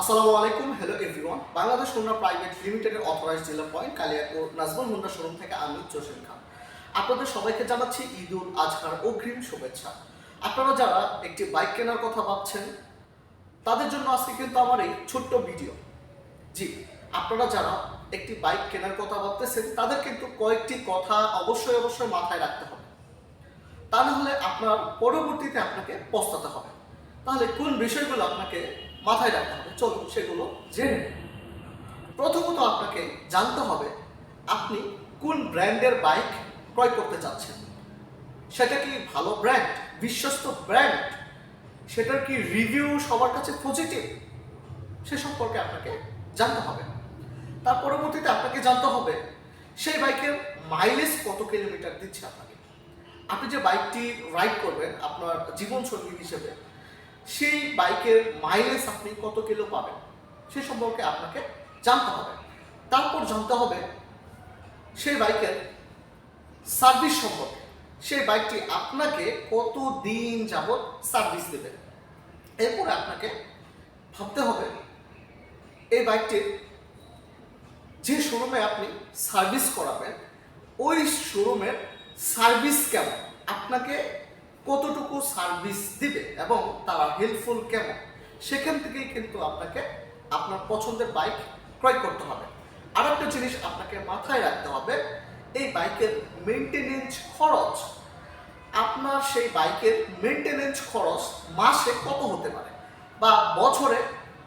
আসসালামু আলাইকুম hello everyone Bangladesh Honda private লিমিটেডের authorise dealer point Kaliapur Nazmul Honda showroom থেকে আমি জসিম খান। আপনাদের সবাইকে জানাচ্ছি ঈদ উল আজহার অগ্রিম শুভেচ্ছা। আপনারা যারা একটি বাইক কেনার কথা ভাবছেন, তাদের জন্য আজকে কিন্তু আমার এই ছোট্ট ভিডিও জি, আপনারা যারা একটি বাইক কেনার কথা ভাবতেছেন, তাদের কিন্তু কয়েকটি কথা অবশ্যই অবশ্যই মাথায় রাখতে হবে। তা না হলে আপনার পরবর্তীতে আপনাকে পস্তাতে হবে। তাহলে কোন বিষয়গুলো আপনাকে মাথায় রাখতে হবে। চলুন সেগুলো জেনে। প্রথমত আপনাকে জানতে হবে, আপনি কোন ব্র্যান্ডের বাইক ক্রয় করতে চাচ্ছেন? সেটা কি ভালো ব্র্যান্ড, বিশ্বস্ত ব্র্যান্ড? সেটার কি রিভিউ সবার কাছে পজিটিভ সে সম্পর্কে আপনাকে জানতে হবে। তার পরবর্তীতে আপনাকে জানতে হবে, সেই বাইকের মাইলেজ কত কিলোমিটার দিচ্ছে আপনাকে? আপনি যে বাইকটি রাইড করবেন, আপনার জীবনসঙ্গী হিসেবে সেই বাইকের মাইলেজ আপনি কত কিলো পাবেন? সে সম্পর্কে আপনাকে জানতে হবে। তারপর জানতে হবে সেই বাইকের সার্ভিস সম্পর্কে। সেই বাইকটি আপনাকে কত দিন যাবত সার্ভিস দেবে? এরপরে আপনাকে ভাবতে হবে এই বাইকটির যে শোরুমে আপনি সার্ভিস করাবেন, ওই শোরুমের সার্ভিস কেমন? আপনাকে কতটুকু সার্ভিস দিবে এবং তারা হেল্পফুল কেমন? সেখান থেকেই কিন্তু আপনাকে আপনার পছন্দের বাইক ক্রয় করতে হবে। আর একটা জিনিস আপনাকে মাথায় রাখতে হবে, এই বাইকের মেনটেনেন্স খরচ, আপনার সেই বাইকের মেনটেনেন্স খরচ মাসে কত হতে পারে? বা বছরে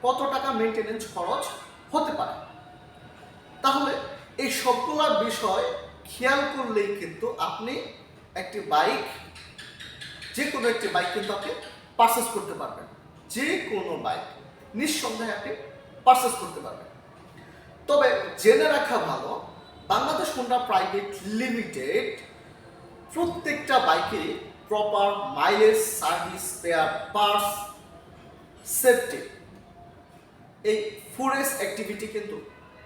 কত টাকা মেনটেনেন্স খরচ হতে পারে? তাহলে এই সবগুলা বিষয় খেয়াল করলেই কিন্তু আপনি একটি বাইক যে কোনো একটি বাইক কিন্তু আপনি পারচেস করতে পারবেন। যে কোনো বাইক নিঃসন্দেহে আপনি পারচেস করতে পারবেন। তবে জেনে রাখা ভালো, বাংলাদেশ হোন্ডা প্রাইভেট লিমিটেড প্রত্যেকটা বাইকেরই proper mileage service spare parts safety এই ফুরেস অ্যাক্টিভিটি কিন্তু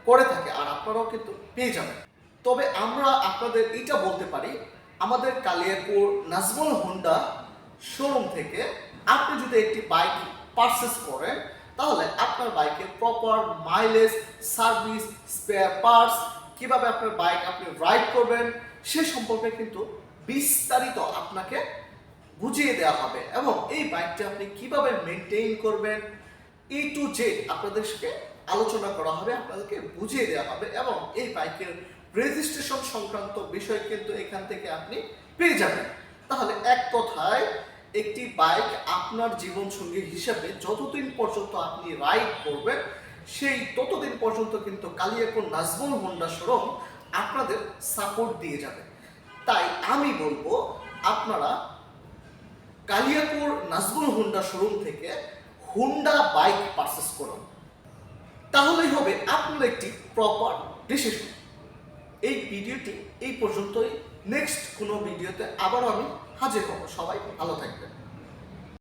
করে থাকে আর আপনারাও কিন্তু পেয়ে যাবেন। তবে আমরা আপনাদের এটা বলতে পারি আমাদের কালিয়াপুর নাজমুল হোন্ডা শোরুম থেকে আপনি যদি একটি বাইক পারচেস করেন, তাহলে আপনার বাইকের proper mileage service spare parts কীভাবে আপনার বাইক আপনি রাইড করবেন, সে সম্পর্কে কিন্তু বিস্তারিত আপনাকে বুঝিয়ে দেওয়া হবে এবং এই বাইকটি আপনি কীভাবে মেনটেইন করবেন ই টু জেড আপনাদেরকে আলোচনা করা হবে, আপনাদেরকে বুঝিয়ে দেওয়া হবে এবং এই বাইকের রেজিস্ট্রেশন সংক্রান্ত বিষয় কিন্তু এখান থেকে আপনি পেয়ে যাবেন। তাহলে এক কথায়, একটি বাইক আপনার জীবনসঙ্গী হিসেবে যতদিন পর্যন্ত আপনি রাইড করবেন, সেই ততদিন পর্যন্ত কিন্তু কালিয়াপুর নাজমুল হন্ডা শোরুম আপনাদের সাপোর্ট দিয়ে যাবে। তাই আমি বলব, আপনারা কালিয়াপুর নাজমুল হোন্ডা শোরুম থেকে হোন্ডা বাইক পারচেস করুন। তাহলেই হবে আপনার একটি প্রপার ডিসিশন এই ভিডিওটি এই পর্যন্তই। নেক্সট কোনো ভিডিওতে আবারও আমি হাজির হব। সবাই ভালো থাকবেন।